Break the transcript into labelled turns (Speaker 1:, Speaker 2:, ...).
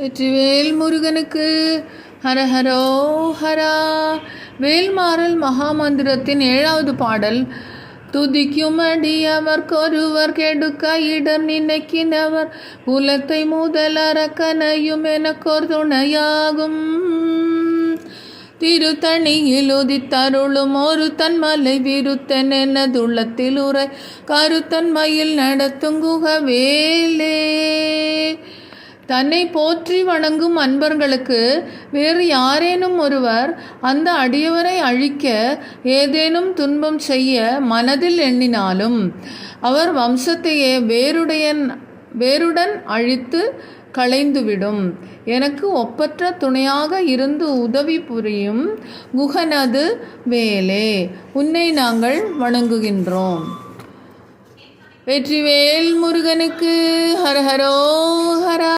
Speaker 1: வெற்றிவேல் முருகனுக்கு ஹரஹரோ ஹரா. வேல்மாறல் மகாமந்திரத்தின் ஏழாவது பாடல். துதிக்கும் கொருவர் கெடுக்க இடம் நினைக்கினவர் புலத்தை முதலரக்கனையும் எனக்கோர் துணையாகும். திருத்தணியில் உதித்தருளும் ஒரு தன்மலை விருத்தன் எனதுள்ளத்தில் உரை கருத்தன்மையில் நடத்துங்குக வேலே தன்னை போற்றி வணங்கும் அன்பர்களுக்கு வேறு யாரேனும் ஒருவர் அந்த அடியவரை அழிக்க ஏதேனும் துன்பம் செய்ய மனதில் எண்ணினாலும் அவர் வம்சத்தையே வேருடையன் வேருடன் அழித்து களைந்துவிடும். எனக்கு ஒப்பற்ற துணையாக இருந்து உதவி புரியும் குகனது வேலே. உன்னை நாங்கள் வணங்குகின்றோம். வெற்றிவேல் முருகனுக்கு ஹரஹரோ ஹரா